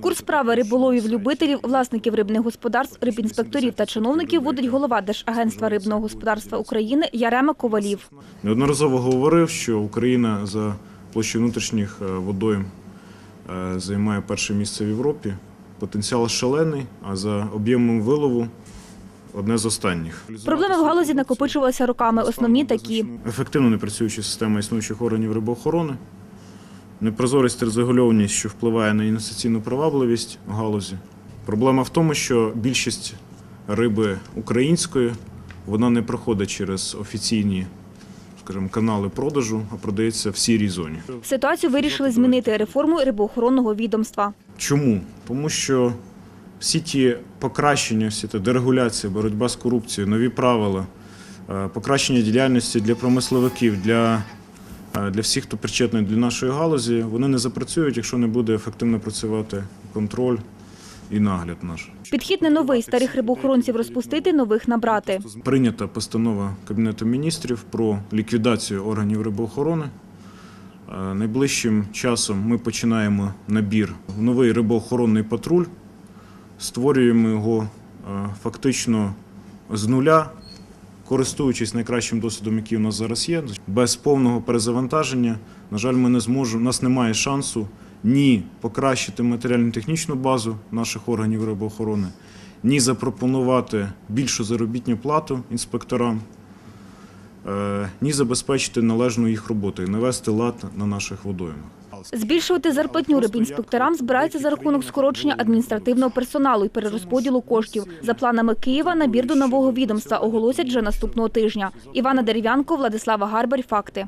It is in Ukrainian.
Курс справи риболовів любителів, власників рибних господарств, рибінспекторів та чиновників водить голова Держагентства рибного господарства України Ярема Ковалів. Неодноразово говорив, що Україна за площею внутрішніх е, водойм е, займає перше місце в Європі. Потенціал шалений, а за об'ємом вилову одне з останніх. Проблеми в галузі накопичувалися роками. Основні такі. Ефективно не працююча система існуючих органів рибоохорони, непрозорість та регульованість, що впливає на інвестиційну привабливість галузі. Проблема в тому, що більшість риби української вона не проходить через офіційні скажімо, канали продажу, а продається в сірій зоні. Ситуацію вирішили змінити реформою рибоохоронного відомства. Чому? Тому що всі ті покращення, всі ті дерегуляція, боротьба з корупцією, нові правила, е, покращення діяльності для промисловиків, для, для всіх, хто причетний до нашої галузі, вони не запрацюють, якщо не буде ефективно працювати контроль і нагляд наш. Підхід не новий. Старих рибоохоронців розпустити, нових набрати. Прийнята постанова Кабінету міністрів про ліквідацію органів рибоохорони. Е, Найближчим часом ми починаємо набір в новий рибоохоронний патруль. Створюємо його е, фактично з нуля, користуючись найкращим досвідом, який у нас зараз є. Без повного перезавантаження, на жаль, ми не зможемо, у нас немає шансу ні покращити матеріально-технічну базу наших органів рибоохорони, ні запропонувати більшу заробітну плату інспекторам, е, ні забезпечити належну їх роботу і навести лад на наших водоймах. Збільшувати зарплатню рибінспекторам збирається за рахунок скорочення адміністративного персоналу і перерозподілу коштів. За планами Києва набір до нового відомства оголосять вже наступного тижня. Івана Дерев'янко, Владислава Гарбар. Факти.